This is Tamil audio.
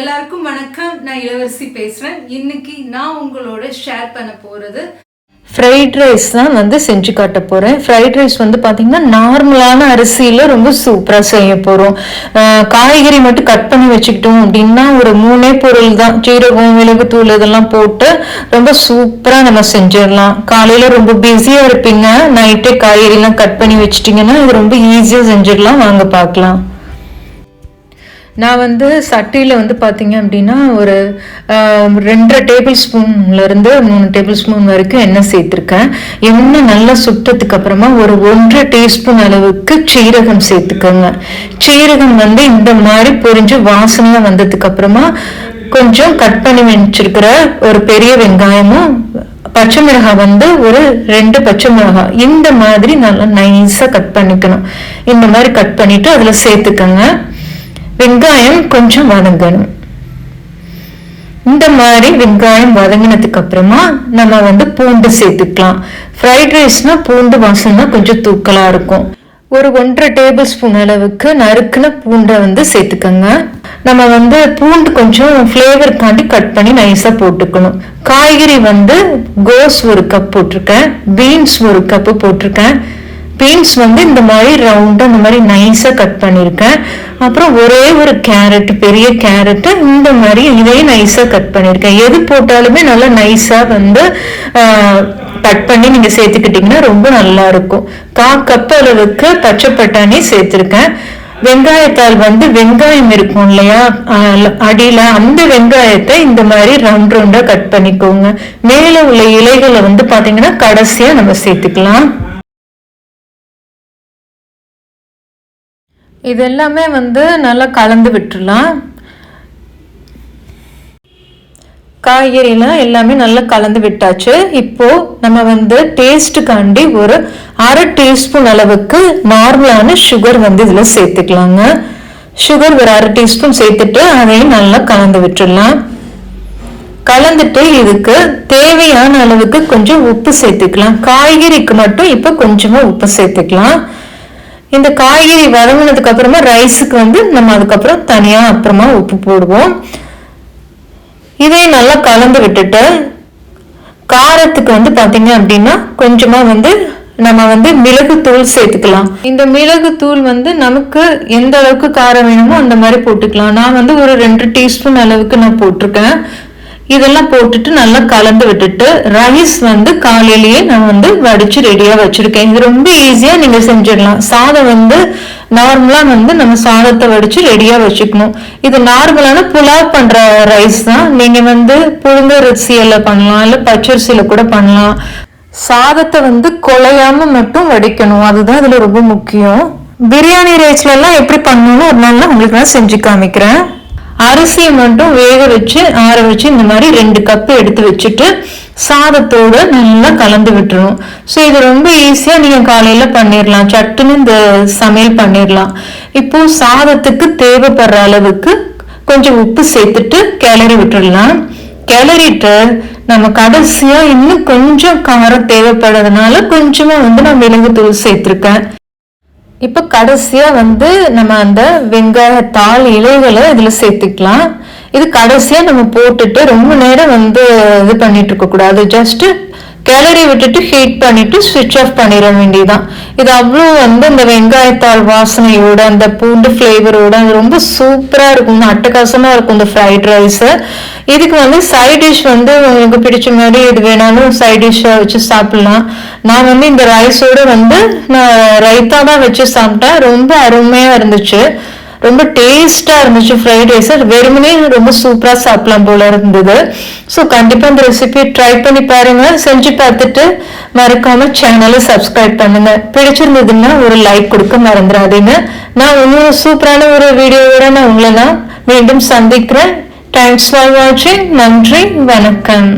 எல்லாருக்கும் வணக்கம். நான் இளவரசி பேசுறேன். இன்னைக்கு நான் உங்களோட ஷேர் பண்ண போறது ஃப்ரைட் ரைஸ் தான் வந்து செஞ்சு காட்ட போகிறேன் ஃப்ரைட் ரைஸ் வந்து பார்த்தீங்கன்னா நார்மலான அரிசியில் ரொம்ப சூப்பராக செய்ய போகிறோம் காய்கறி மட்டும் கட் பண்ணி வச்சுக்கிட்டோம் அப்படின்னா ஒரு மூணே பொருள் தான். சீரகம் மிளகுத்தூள் இதெல்லாம் போட்டு ரொம்ப சூப்பராக நம்ம செஞ்சிடலாம். காலையில் ரொம்ப பிஸியாக இருப்பீங்க. நைட்டே காய்கறிலாம் கட் பண்ணி வச்சிட்டிங்கன்னா இது ரொம்ப ஈஸியாக செஞ்சிடலாம். வாங்க பார்க்கலாம். நான் வந்து சட்டியில் வந்து பார்த்தீங்க அப்படின்னா ஒரு ரெண்டரை டேபிள் ஸ்பூன்லேருந்து மூணு டேபிள் ஸ்பூன் வரைக்கும் எண்ணெய் சேர்த்துருக்கேன். எண்ணெய் நல்லா சுட்டதுக்கு அப்புறமா ஒரு ஒன்றரை டீஸ்பூன் அளவுக்கு சீரகம் சேர்த்துக்கோங்க. சீரகம் வந்து இந்த மாதிரி பொரிஞ்சு வாசனையாக வந்ததுக்கு அப்புறமா கொஞ்சம் கட் பண்ணி வச்சிருக்கிற ஒரு பெரிய வெங்காயமும் பச்சை மிளகாய் வந்து ஒரு ரெண்டு பச்சை மிளகாய். இந்த மாதிரி நல்லா நைஸாக கட் பண்ணிக்கணும். இந்த மாதிரி கட் பண்ணிவிட்டு அதில் சேர்த்துக்கோங்க. வெங்காயம் கொஞ்சம் வதங்கணும். இந்த மாதிரி வெங்காயம் வதங்கினதுக்கு அப்புறமா நம்ம வந்து பூண்டு சேர்த்துக்கலாம். ஃப்ரைட் ரைஸ்னா பூண்டு வாசனை கொஞ்சம் தூக்கலா இருக்கும். ஒரு ஒன்றரை டேபிள் ஸ்பூன் அளவுக்கு நறுக்குன பூண்டை வந்து சேர்த்துக்கோங்க. நம்ம வந்து பூண்டு கொஞ்சம் ஃப்ளேவருக்காண்டி கட் பண்ணி நைஸாக போட்டுக்கணும். காய்கறி வந்து கோஸ் ஒரு கப் போட்டிருக்கேன். பீன்ஸ் ஒரு கப்பு போட்டிருக்கேன். பீன்ஸ் வந்து இந்த மாதிரி ரவுண்டாக இந்த மாதிரி நைஸாக கட் பண்ணியிருக்கேன் அப்புறம் ஒரே ஒரு கேரட் பெரிய கேரட்டு இந்த மாதிரி இதையும் நைஸாக கட் பண்ணியிருக்கேன் எது போட்டாலுமே நல்லா நைஸாக வந்து கட் பண்ணி நீங்கள் சேர்த்துக்கிட்டிங்கன்னா ரொம்ப நல்லா இருக்கும். கா கப் அளவுக்கு பச்சை பட்டாணி சேர்த்துருக்கேன். வெங்காயத்தால் வந்து வெங்காயம் இருக்கும் இல்லையா? அடியில் அடியில அந்த வெங்காயத்தை இந்த மாதிரி ரவுண்ட் ரவுண்டா கட் பண்ணிக்கோங்க. மேல உள்ள இலைகளை வந்து பாத்தீங்கன்னா கடைசியா நம்ம சேர்த்துக்கலாம். இது எல்லாமே வந்து நல்லா கலந்து விட்டுடலாம். காய்கறிலாம் எல்லாமே நல்லா கலந்து விட்டாச்சு. இப்போ நம்ம வந்து டேஸ்ட்டுக்காண்டி ஒரு அரை டீஸ்பூன் அளவுக்கு நார்மலான சுகர் வந்து இதில் சேர்த்துக்கலாங்க. சுகர் ஒரு அரை டீஸ்பூன் சேர்த்துட்டு அதையும் நல்லா கலந்து விட்டுடலாம். கலந்துட்டு இதுக்கு தேவையான அளவுக்கு கொஞ்சம் உப்பு சேர்த்துக்கலாம். காய்கறிக்கு மட்டும் இப்போ கொஞ்சமாக உப்பு சேர்த்துக்கலாம். இந்த காய்கறி வதங்கினதுக்கு அப்புறமா ரைஸுக்கு வந்து நம்ம அதுக்கப்புறம் தனியாக அப்புறமா உப்பு போடுவோம். இதை நல்லா கலந்து விட்டுட்டு காரத்துக்கு வந்து பார்த்தீங்க அப்படின்னா கொஞ்சமாக வந்து நம்ம வந்து மிளகு தூள் சேர்த்துக்கலாம். இந்த மிளகு தூள் வந்து நமக்கு எந்த அளவுக்கு காரம் வேணுமோ அந்த மாதிரி போட்டுக்கலாம். நான் வந்து ஒரு ரெண்டு டீஸ்பூன் அளவுக்கு நான் போட்டிருக்கேன். இதெல்லாம் போட்டுட்டு நல்லா கலந்து விட்டுட்டு ரைஸ் வந்து காலையிலேயே நான் வந்து வடிச்சு ரெடியாக வச்சுருக்கேன். இது ரொம்ப ஈஸியாக நீங்கள் செஞ்சிடலாம். சாதம் வந்து நார்மலாக வந்து நம்ம சாதத்தை வடித்து ரெடியாக வச்சுக்கணும். இது நார்மலான புலாவ் பண்ணுற ரைஸ் தான். நீங்கள் வந்து புழுங்கரிசியில் பண்ணலாம். இல்லை பச்சரிசியில் கூட பண்ணலாம். சாதத்தை வந்து குலையாம மட்டும் வடிக்கணும். அதுதான் இதில் ரொம்ப முக்கியம். பிரியாணி ரைஸ்லலாம் எப்படி பண்ணணும்னு ஒரு நாள் உங்களுக்கு நான் செஞ்சு காமிக்கிறேன். அரிசியை மட்டும் வேக வச்சு ஆற வச்சு இந்த மாதிரி ரெண்டு கப்பு எடுத்து வச்சுட்டு சாதத்தோட நல்லா கலந்து விட்டுரும் ஸோ இது ரொம்ப ஈஸியாக நீங்கள் காலையில் பண்ணிடலாம் சட்டுன்னு இந்த சமையல் பண்ணிடலாம் இப்போ சாதத்துக்கு தேவைப்படுற அளவுக்கு கொஞ்சம் உப்பு சேர்த்துட்டு கிளறி விட்டுடலாம் கிளறிட்டு நம்ம கடைசியாக இன்னும் கொஞ்சம் காரம் தேவைப்படுறதுனால கொஞ்சமாக வந்து நான் மிளகுத்தூள் சேர்த்துருக்கேன். இப்போ கடைசியாக வந்து நம்ம அந்த வெங்காயத்தாள் இலைகளை இதில் சேர்த்துக்கலாம். இது கடைசியாக நம்ம போட்டுட்டு ரொம்ப நேரம் வந்து இது பண்ணிட்டு இருக்கக்கூடாது. ஜஸ்ட்டு கிளறி விட்டுட்டு ஹீட் பண்ணிட்டு ஸ்விட்ச் ஆஃப் பண்ணிட வேண்டியதான் இது அவ்வளோ வந்து இந்த வெங்காயத்தால் வாசனையோட அந்த பூண்டு ஃப்ளேவரோட அது ரொம்ப சூப்பராக இருக்கும். அட்டகாசமாக இருக்கும் இந்த ஃப்ரைட் ரைஸ் இதுக்கு வந்து சைட் டிஷ் வந்து உங்களுக்கு பிடிச்ச மாதிரி எது வேணாலும் சைட் டிஷ்ஷாக வச்சு சாப்பிடலாம். நான் வந்து இந்த ரைஸோட வந்து நான் ரைத்தா தான் வச்சு சாப்பிட்டேன். ரொம்ப அருமையாக இருந்துச்சு. ரொம்ப டேஸ்டா இருந்துச்சு ஃப்ரைட் ரைஸ் வெறுமனே ரொம்ப சூப்பரா சாப்பிடலாம் போல இருந்தது. ஸோ கண்டிப்பா இந்த ரெசிபியை ட்ரை பண்ணி பாருங்க. செஞ்சு பார்த்துட்டு மறக்காம சேனலை சப்ஸ்கிரைப் பண்ணுங்க. பிடிச்சிருந்ததுன்னா ஒரு லைக் கொடுக்க மறந்துடாதீங்க. நான் இன்னும் சூப்பரான ஒரு வீடியோவோட நான் உங்களை நான் மீண்டும் சந்திக்கிறேன். தேங்க்ஸ் ஃபார் வாட்சிங் நன்றி. வணக்கம்.